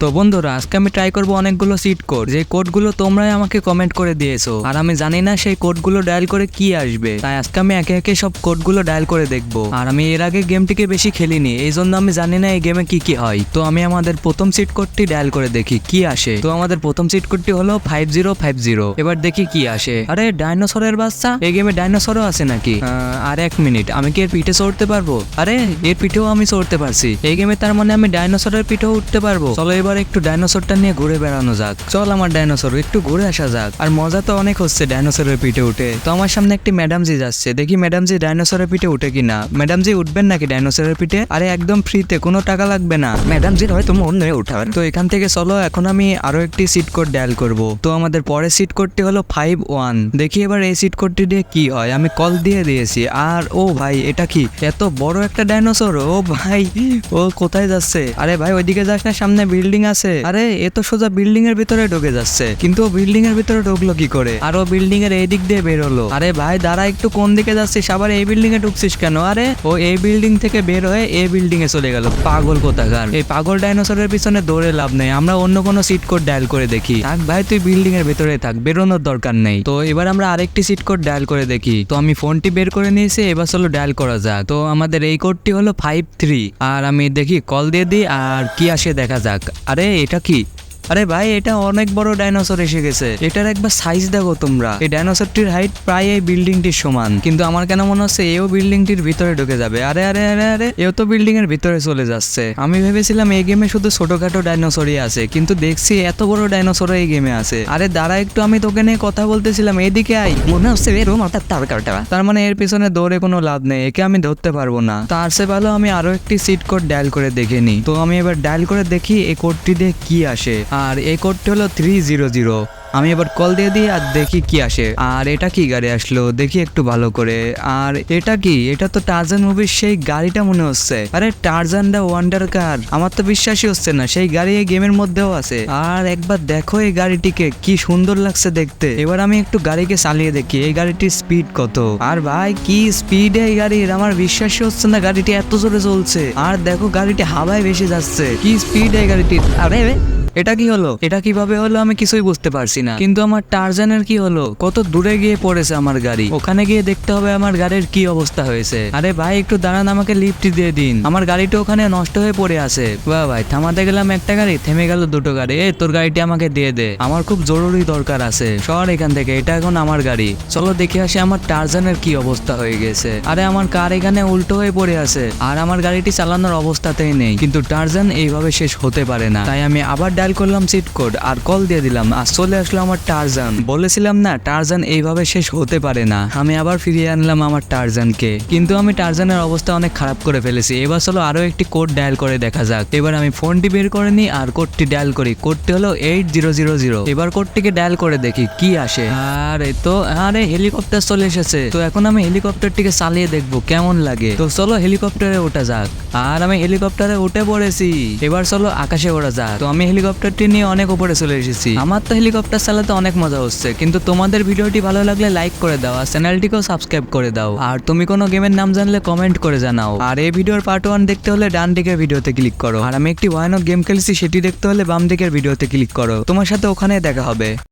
তো বন্ধুরা, আজকে আমি ট্রাই করব অনেকগুলো সিট কোড যে কোডগুলো তোমরাই আমাকে কমেন্ট করে দিয়েছ। আর আমি জানি না সেই কোডগুলো ডায়াল করে কি আসবে। তাই আজকে আমি একে একে সব কোডগুলো ডায়াল করে দেখব। আর আমি এর আগে গেমটিকে বেশি খেলিনি এই জন্য আমি জানি না এই গেমে কি কি হয়। তো আমি আমাদের প্রথম সিট কোডটি ডায়াল করে দেখি, কি আসে? তো আমাদের প্রথম সিট কোডটি হলো ফাইভ জিরো ফাইভ জিরো এবার দেখি কি আসে। আরে ডাইনোসরের বাচ্চা? এই গেমে ডাইনোসরও আছে নাকি? আর এক মিনিট আমি কি এর পিঠে চড়তে পারব? আরে, এর পিঠেও আমি চড়তে পারছি। এই গেমে তার মানে আমি ডাইনোসরের পিঠেও উঠতে পারব। চলো এবার একটু ডাইনোসরটা নিয়ে ঘুরে বেড়ানো যাক। চল আমার ডাইনোসর, একটু ঘুরে আসা যাক। আর মজা তো অনেক হচ্ছে ডাইনোসরের পিঠে উঠে। তো আমার সামনে একটি ম্যাডাম জি যাচ্ছে। দেখি ম্যাডাম জি ডাইনোসরের পিঠে উঠে কিনা। ম্যাডাম জি উঠবেন নাকি ডাইনোসরের পিঠে? আরে, একদম ফ্রিতে, কোনো টাকা লাগবে না। ম্যাডাম জি হয়তো মন হয়ে উঠার তো এখান থেকে চলো, এখন আমি আরও একটি সিট কোড ডায়াল করব। তো আমাদের পরের সিট কোডটি হলো ফাইভ ওয়ান। দেখি এবার এই সিট কোডটি দিয়ে কি হয়? আমি কল দিয়ে দিয়েছি। আর, ও ভাই, এটা কি? এত বড় একটা ডাইনোসর? ও ভাই, ও কোথায় যাচ্ছে? আরে ভাই, ওইদিকে যাস না, সামনে বিল্ডিং আছে। আরে, এ তো সোজা বিল্ডিং এর ভিতরে ঢুকে যাচ্ছে। কিন্তু বিল্ডিং এর ভিতরে ঢুকলো কি করে? আরও বিল্ডিং এর এই দিক দিয়ে বের হলো আরে ভাই, দাঁড়া, একটু কোন দিকে যাচ্ছিস? আবার এই বিল্ডিং এ ঢুকছিস কেন? আরে, ও এই বিল্ডিং থেকে বের হয়ে এই বিল্ডিং এ চলে গেল। পাগল কোথাকার। এই পাগল ডাইনোসরের পিছনে দৌড়ে লাভ নেই। আমরা অন্য কোনো সিট কোড ডায়াল করে দেখি। থাক ভাই, তুই বিল্ডিং এর ভেতরে থাক। বেরোনোর দরকার নেই। তো এবার আমরা আরেকটি সিট কোড ডায়াল করে দেখি। তো আমি ফোনটি বের করে নিয়েছি, এবার চলো ডায়াল করা যাক। তো আমাদের এই কোডটি হলো ফাইভ থ্রি। আর আমি দেখি, কল দিয়ে দিই, আর কি আসে দেখা যাক। আরে এটা কি? আরে ভাই এটা অনেক বড় ডাইনোসর এসে গেছে। এটার একবার সাইজ দেখো তোমরা। এই ডাইনোসরটির হাইট প্রায় এই বিল্ডিংটির সমান। কিন্তু আমার কেন মনে হচ্ছে এও বিল্ডিংটির ভিতরে ঢুকে যাবে? আরে আরে আরে আরে এও তো বিল্ডিং এর ভিতরে চলে যাচ্ছে। আমি ভেবেছিলাম এই গেমে শুধু ছোটখাটো ডাইনোসরই আছে কিন্তু দেখছি এত বড় ডাইনোসর এই গেমে আছে। আরে দাঁড়া একটু আমি তোকে নিয়ে কথা বলতেছিলাম এদিকে আই মনে হচ্ছে এরকম অর্থাৎ তার কারটা। তার মানে এর পিছনে দৌড়ে কোনো লাভ নেই একে আমি ধরতে পারব না। তার সে ভালো আমি আরও একটি সিট কোড ডায়াল করে দেখে নিই। তো আমি এবার ডায়াল করে দেখি এই কোডটি দিয়ে কি আসে। আর এই কোডটি হলো থ্রি জিরো জিরো আমি এবার কল দিয়ে দিই আর দেখি কি আসে। আর এটা কি গাড়ি আসলো? দেখি একটু ভালো করে। আর এটা কি? এটা তো টার্জান মুভির সেই গাড়িটা মনে হচ্ছে। আরে টার্জান দা ওয়ান্ডার কার আমার তো বিশ্বাসই হচ্ছে না, সেই গাড়ি এই গেমের মধ্যেও আছে। আর একবার দেখো এই গাড়িটিকে, কি সুন্দর লাগছে দেখতে। এবার আমি একটু গাড়িকে চালিয়ে দেখি, এই গাড়িটির স্পিড কত? আর ভাই, কি স্পিড এই গাড়ির? আমার বিশ্বাসই হচ্ছে না গাড়িটি এত জোরে চলছে। আর দেখো গাড়িটি হাওয়ায় ভেসে যাচ্ছে। কি স্পিড এই গাড়িটির? আরে এটা কি হলো? এটা কীভাবে হলো আমি কিছুই বুঝতে পারছি না। কিন্তু আমার টার্জানের কি হলো? কত দূরে গিয়ে পড়েছে আমার গাড়ি। ওখানে গিয়ে দেখতে হবে আমার গাড়ির কি অবস্থা হয়েছে। আরে ভাই, একটু দাঁড়ান, আমাকে লিফট দিয়ে দিন। আমার গাড়িটা ওখানে নষ্ট হয়ে পড়ে আছে। বাহ ভাই, থামাতে গেলাম একটা গাড়ি, থেমে গেল দুটো গাড়ি। এ তোর গাড়িটি আমাকে দিয়ে দে। আমার খুব জরুরি দরকার আছে। সর এখান থেকে, এটা এখন আমার গাড়ি। চলো দেখে আসি আমার টার্জানের কি অবস্থা হয়ে গেছে। আরে, আমার কার এখানে উল্টো হয়ে পড়ে আছে? আর আমার গাড়িটি চালানোর অবস্থাতেই নেই। কিন্তু টার্জান এইভাবে শেষ হতে পারে না। তাই আমি আবার ডায়াল করলাম সিট কোড আর কল দিয়ে দিলাম। আর চলে আসলো আমার টার্জান বলেছিলাম না টার্জান এইভাবে শেষ হতে পারে না। আমি আবার ফিরিয়ে আনলাম আমার টার্জানকে কিন্তু আমি টার্জানের অবস্থা অনেক খারাপ করে ফেলেছি। এবার চলো আরও একটি কোড ডায়াল করে দেখা যাক। এবার আমি ফোনটি বের করে নিই আর কোডটি ডায়াল করি। কোডটি হলো এইট জিরো জিরো জিরো এবার কোডটিকে ডায়াল করে দেখি, কি আসে? আরে তো, আরে হেলিকপ্টার চলে এসেছে। তো এখন আমি হেলিকপ্টারটিকে চালিয়ে দেখব, কেমন লাগে? তো চলো হেলিকপ্টারে ওঠা যাক। আর আমি হেলিকপ্টারে উঠে পড়েছি। এবার চলো আকাশে ওড়া যাক। তো আমি হেলিকপ্টারটি নিয়ে অনেক উপরে চলে এসেছি। আমার তো হেলিকপ্টার চালাতে অনেক মজা হচ্ছে, কিন্তু তোমাদের ভিডিওটি ভালো লাগলে লাইক করে দাও আর চ্যানেলটিকেও সাবস্ক্রাইব করে দাও। আর তুমি কোনো গেমের নাম জানলে কমেন্ট করে জানাও। আর এই ভিডিওর পার্ট ওয়ান দেখতে হলে ডান দিকের ভিডিওতে ক্লিক করো। আর আমি একটি ভয়ানক গেম খেলছি, সেটি দেখতে হলে বাম দিকের ভিডিওতে ক্লিক করো। তোমার সাথে ওখানে দেখা হবে।